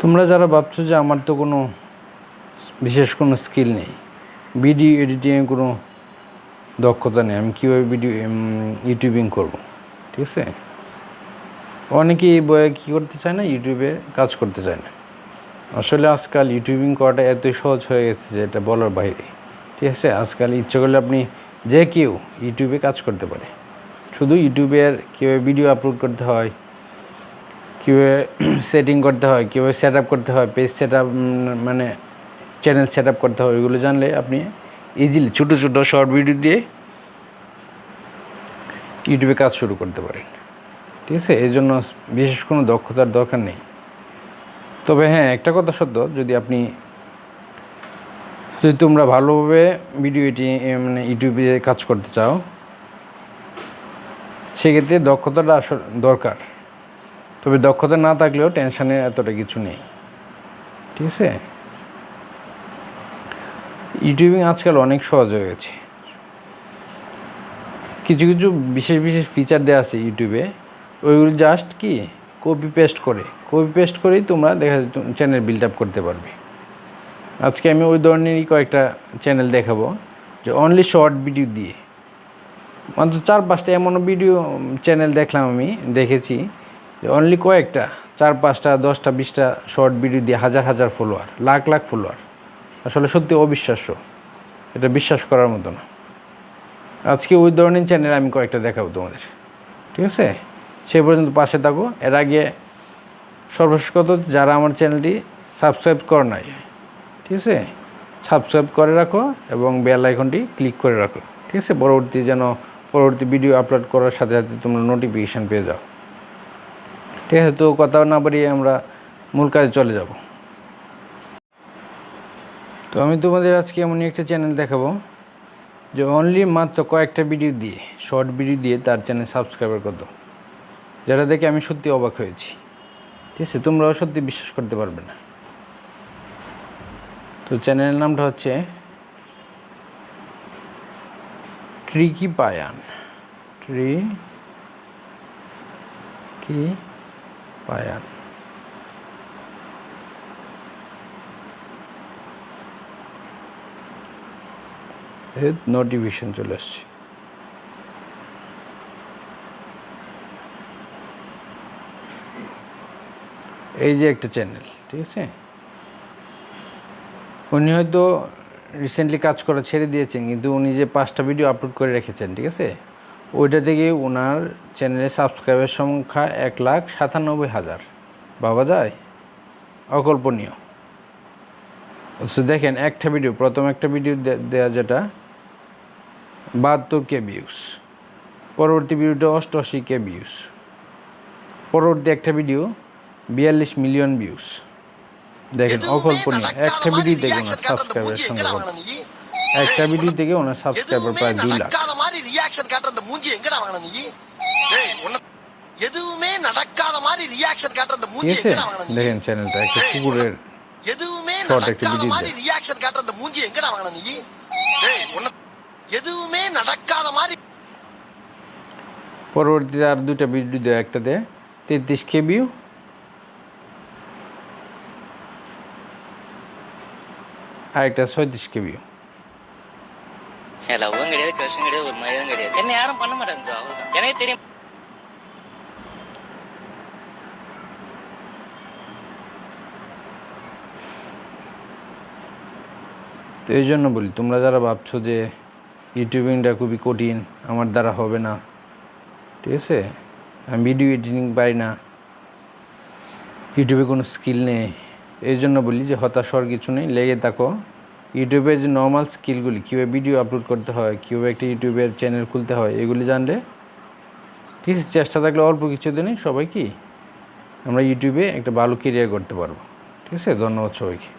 তোমরা যারা ভাবছ যে আমার তো কোনো বিশেষ কোনো স্কিল নেই, ভিডিও এডিটিংয়ে কোনো দক্ষতা নেই, আমি কীভাবে ভিডিও ইউটিউবিং করব? ঠিক আছে? অনেকেই এই বয়ে কী করতে চায় না? ইউটিউবে কাজ করতে চায় না। আসলে আজকাল ইউটিউবিং করাটা এতই সহজ হয়ে গেছে যে এটা বলার বাইরে। ঠিক আছে? আজকাল ইচ্ছে করলে আপনি যে কেউ ইউটিউবে কাজ করতে পারে। শুধু ইউটিউবের কীভাবে ভিডিও আপলোড করতে হয় কীভাবে সেটিং করতে হয়, কীভাবে সেট আপ করতে হয় পেজ সেট আপ মানে চ্যানেল সেট আপ করতে হয়, ওইগুলো জানলে আপনি ইজিলি ছোটো ছোটো শর্ট ভিডিও দিয়ে ইউটিউবে কাজ শুরু করতে পারেন। ঠিক আছে? এই জন্য বিশেষ কোনো দক্ষতার দরকার নেই। তবে হ্যাঁ একটা কথা সত্য, যদি আপনি, যদি তোমরা ভালোভাবে ভিডিও এটি মানে ইউটিউবে কাজ করতে চাও, সেক্ষেত্রে দক্ষতাটা আসলে দরকার। তবে দক্ষতা না থাকলেও টেনশনের এতটা কিছু নেই। ঠিক আছে? ইউটিউবিং আজকাল অনেক সহজ হয়ে গেছে। কিছু কিছু বিশেষ বিশেষ ফিচার দেওয়া আছে ইউটিউবে ওইগুলো জাস্ট কি? কপি পেস্ট করে। কপি পেস্ট করেই তোমরা দেখা চ্যানেল বিল্ড আপ করতে পারবে। আজকে আমি ওই ধরনেরই কয়েকটা চ্যানেল দেখাবো যে অনলি শর্ট ভিডিও দিয়ে। মাত্র চার পাঁচটা এমনও ভিডিও চ্যানেল দেখলাম আমি, দেখেছি। অনলি কয়েকটা, চার পাঁচটা, দশটা, বিশটা শর্ট ভিডিও দিয়ে হাজার হাজার ফলোয়ার লাখ লাখ ফলোয়ার আসলে সত্যি অবিশ্বাস্য। এটা বিশ্বাস করার মতো না। আজকে ওই ধরনের চ্যানেল আমি কয়েকটা দেখাবো তোমাদের। ঠিক আছে? সেই পর্যন্ত পাশে থাকো। এর আগে সর্বশেষ কথা যারা আমার চ্যানেলটি সাবস্ক্রাইব করে নাই, ঠিক আছে? সাবস্ক্রাইব করে রাখো এবং বেল আইকনটি ক্লিক করে রাখো। ঠিক আছে? পরবর্তী যেন পরবর্তী ভিডিও আপলোড করার সাথে সাথে তোমরা নোটিফিকেশান পেয়ে যাও। ঠিক আছে তো কথা না বাড়িয়ে আমরা মূল কাজে চলে যাব। তো আমি তোমাদের আজকে এমনই একটা চ্যানেল দেখাবো, যে অনলি মাত্র কয়েকটা ভিডিও দিয়ে শর্ট ভিডিও দিয়ে তার চ্যানেল সাবস্ক্রাইবার কত যেটা দেখে আমি সত্যি অবাক হয়েছি। ঠিক আছে, তোমরাও সত্যি বিশ্বাস করতে পারবে না। তো চ্যানেলের নামটা হচ্ছে ট্রিকি পায়ান ট্রি কি পায়ান নোটিফিকেশন চলে আসছে। এই যে একটা চ্যানেল ঠিক আছে? উনি হয়তো রিসেন্টলি কাজ করা ছেড়ে দিয়েছেন, কিন্তু উনি যে পাঁচটা ভিডিও আপলোড করে রেখেছেন, ঠিক আছে? ওইটা থেকে ওনার চ্যানেলে সাবস্ক্রাইবের সংখ্যা এক লাখ সাতানব্বই হাজার। বাবা যায়? অকল্পনীয়। অথচ দেখেন একটা ভিডিও প্রথম একটা ভিডিও দেওয়া যেটা বাহাত্তর কে ভিউস পরবর্তী ভিডিওটা অষ্টআশি কে ভিউস পরবর্তী একটা ভিডিও বিয়াল্লিশ মিলিয়ন ভিউস দেখেন অকল্পনীয়। একটা ভিডিও দেখে সাবস্ক্রাইবের কত? একটা ভিডিও থেকে ওনার সাবস্ক্রাইবার প্রায় দুই লাখ நடக்காத மாதிரி ரியாக்ஷன் காட்டுற அந்த மூஞ்சி எங்கடா வாங்கின நீ டேய், உன்னை- எதுவுமே நடக்காத மாதிரி ரியாக்ஷன் காட்டுற அந்த ঠিক மூஞ்சி আছে எங்கடா வாங்கின நீ দেখেন চ্যানেলটা একটা কুকুরের எதுவுமே Short நடக்காத activity மாதிரி ரியாக்ஷன் காட்டுற அந்த மூஞ்சி எங்கடா வாங்கின நீ டேய், உன்னை- எதுவுமே நடக்காத மாதிரி পরবর্তীতে আর দুটা ভিডিও দেয় একটা দেয় তেত্রিশ কে ভিউ আর একটা ছয়ত্রিশ কে ভিউ லவ்வும் கிடையாது கிரஷும் கிடையாது ஒரு மாதிரியும் கிடையாது என்ன யாரும் பண்ண மாட்டாங்க bro அவ்வளவுதான் எனக்கு தெரியும் তো এই জন্য বলি তোমরা যারা ভাবছো যে ইউটিউবিংটা খুবই কঠিন আমার দ্বারা হবে না ঠিক আছে আমি ভিডিও এডিটিং পারি না ইউটিউবে কোনো স্কিল নেই এই জন্য বলি যে হতাশ হওয়ার কিছু নেই লেগে থাকো ইউটিউবের যে নর্মাল স্কিলগুলি কীভাবে ভিডিও আপলোড করতে হয়, কীভাবে একটা ইউটিউবের চ্যানেল খুলতে হয়, এগুলি জানলে, ঠিক আছে, চেষ্টা থাকলে অল্প কিছু দিনে সবাই কি আমরা ইউটিউবে একটা ভালো কেরিয়ার করতে পারব। ঠিক আছে, ধন্যবাদ সবাইকে।